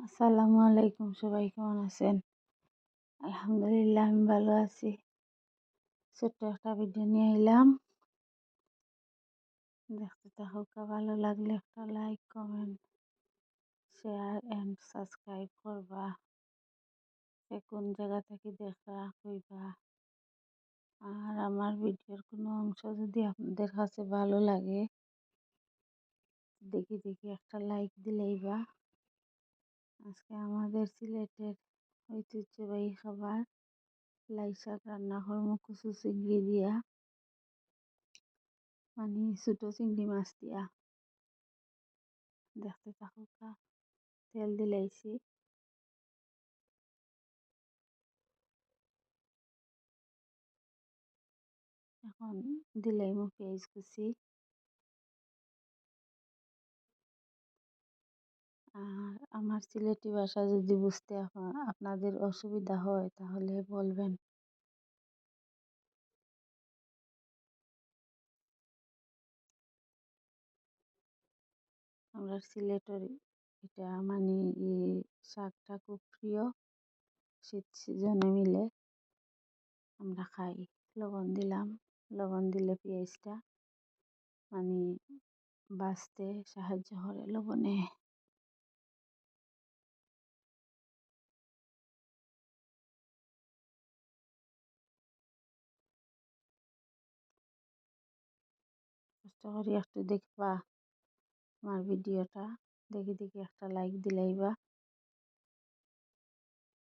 আসসালামু আলাইকুম, সবাই কেমন আছেন? আলহামদুলিল্লাহ, আমি ভালো আছি। ছোট্ট একটা ভিডিও নিয়ে এলাম। দেখতে থাকুক, ভালো লাগলে একটা like comment share and subscribe করবা। সে কোন জায়গা থেকে দেখা কইবা আর আমার ভিডিওর কোনো অংশ যদি আপনাদের কাছে ভালো লাগে, দেখি দেখি একটা লাইক দিলেই বা আজকে আমাদের সিলেটের ঐতিহ্যবাহী খাবার লাই শাক রান্না করব কচু চিংড়ি দিয়া। মানে ছোটো চিংড়ি মাছ দিয়া। দেখতে থাকুক তেল দিলাইছি এখন দিলাইমু পেঁয়াজ কুচি আর আমার সিলেটি ভাষা যদি বুঝতে আপনাদের অসুবিধা হয় তাহলে বলবেন। আমরা সিলেটের এটা মানে শাকটা খুব প্রিয়। শীত সিজনে মিলে আমরা খাই। লবণ দিলাম। লবণ দিলে পেঁয়াজটা মানে বাঁচতে সাহায্য করে। লবণে কষ্ট করে একটু দেখবা, আমার ভিডিওটা। দেখি দেখি একটা লাইক দিলাইবা।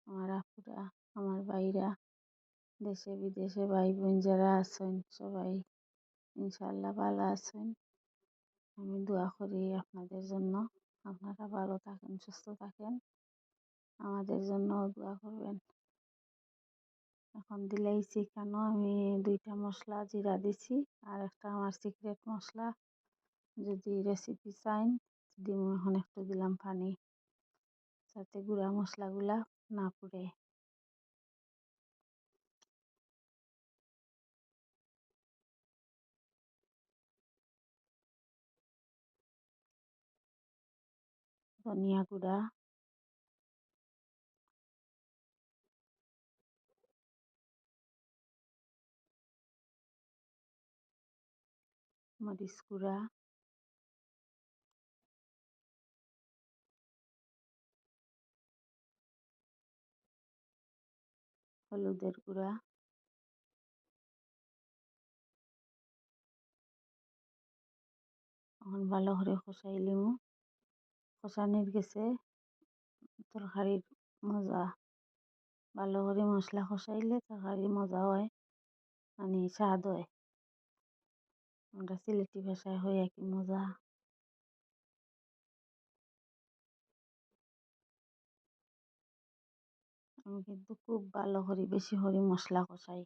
আমার আপুরা, আমার ভাইরা, দেশে বিদেশে ভাই বোন যারা আছেন, সবাই ইনশাল্লাহ ভালো আছেন। আমি দোয়া করি আপনাদের জন্য। আপনারা ভালো থাকেন, সুস্থ থাকেন। আমাদের জন্য দোয়া করবেন। এখন দিলাইছি কেন? আমি দুইটা মশলা জিরা দিছি আর একটা আমার সিক্রেট মশলা যদি রেসিপি চাইন দিম এখন একটু দিলাম পানি, যাতে গুঁড়া মশলাগুলা না পুড়ে। ধনিয়া গুঁড়া মরিচ গুঁড়া হলুদের গুঁড়া এখন ভালো করে কষাই লিমু কষানির গেছে তরকারির মজা ভালো করে মশলা কষাইলে তরকারি মজা হয় মানে স্বাদ হয় আমরা সিলেটি ভাষায় হয় কি মজা। আমি কিন্তু খুব ভালো করি, বেশি করে মশলা কষাই।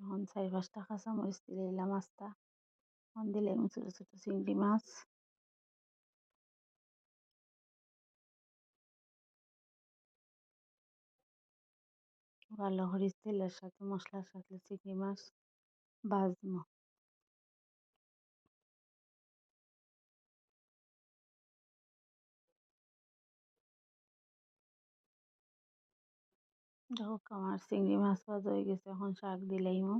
এখন চারি পাঁচটা কাঁচামরিচ দিলে এলাম আস্তা। এখন দিলে ছোটো ছোটো চিংড়ি মাছ। ভালো করে তেলের সাথে, মশলার সাথে চিংড়ি মাছ। ভাজবো দেখো আমার চিংড়ি মাছ ভাজা হয়ে গেছে এখন শাক দিলেই দিলেইমু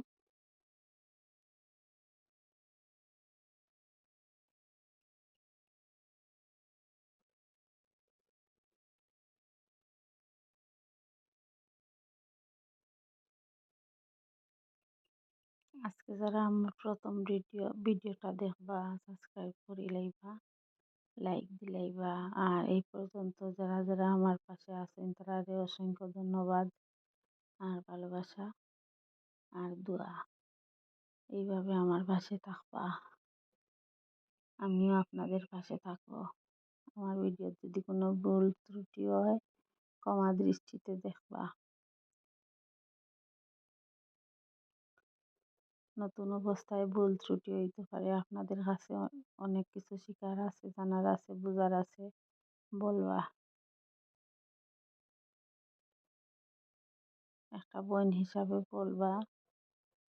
আজকে যারা আমার প্রথম ভিডিও, ভিডিওটা দেখবা সাবস্ক্রাইব করে লাইবা লাইক দিলাইবা। আর এই পর্যন্ত যারা যারা আমার পাশে আছেন তারা অসংখ্য ধন্যবাদ আর ভালোবাসা আর দোয়া। এইভাবে আমার পাশে থাকবা। আমিও আপনাদের পাশে থাকব। আমার ভিডিও যদি কোনো ভুল ত্রুটি হয়, ক্ষমা দৃষ্টিতে দেখবা। নতুন অবস্থায় ভুল ত্রুটি হইতে পারে। আপনাদের কাছে অনেক কিছু শিকার আছে, জানার আছে, বোঝার আছে। বলবা। একটা বোন হিসাবে বলবা,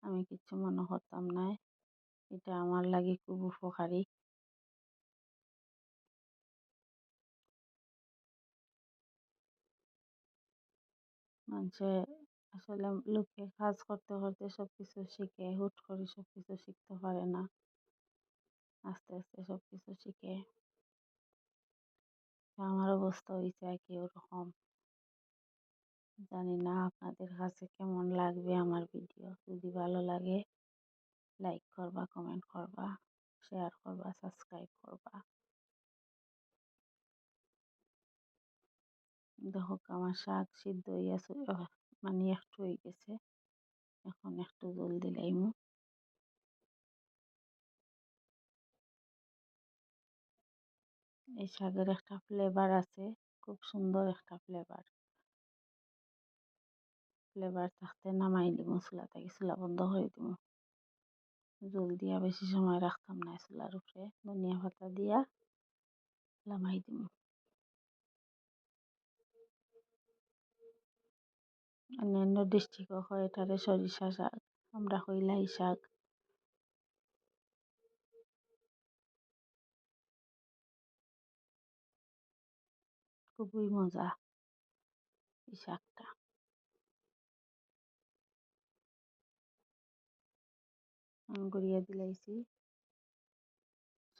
আমি কিছু মনে করতাম না। এটা আমার লাগে খুব উপকারী। মানুষের আসলে লোকে কাজ করতে করতে সব কিছু শিখে, হুট করে সব কিছু শিখতে পারে না। আস্তে আস্তে সব কিছু শিখে। আমার অবস্থা হয়েছে আর কি ওরকম। জানি না আপনাদের কাছে কেমন লাগবে আমার ভিডিও। যদি ভালো লাগে লাইক করবা কমেন্ট করবা শেয়ার করবা সাবস্ক্রাইব করবা। দেখো, আমার শাক সিদ্ধ হইয়া মানে একটু হয়ে গেছে। এখন একটু জল দিলাইমু এই শাকের একটা ফ্লেভার আছে, খুব সুন্দর একটা ফ্লেভার ফ্লেভার থাকতে নামাই দিব চুলা থেকে চুলা বন্ধ করে দিব জল দিয়া বেশি সময় রাখতাম না চুলার উপরে। ধনিয়া পাতা দিয়া নামাই দিব অন্যান্য ডিস্ট্রিক্টও হয় এটারে সরিষা শাক, আমরা কই লাই শাক। খুবই মজা এই শাকটা। গড়িয়ে দিলাইছি।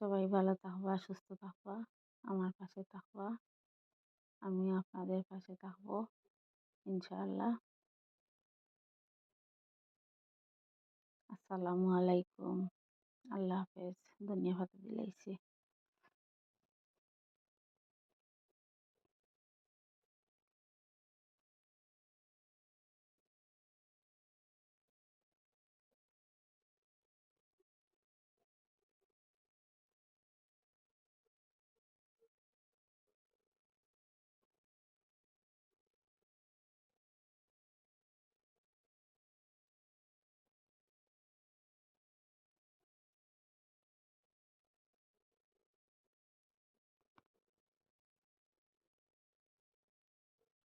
সবাই ভালো থাকবা, সুস্থ থাকবা, আমার পাশে থাকবা আমি আপনাদের পাশে থাকব। ইনশাআল্লাহ। আসসালামু আলাইকুম। আল্লাহ হাফেজ। ধন্যবাদ দিলাইছি।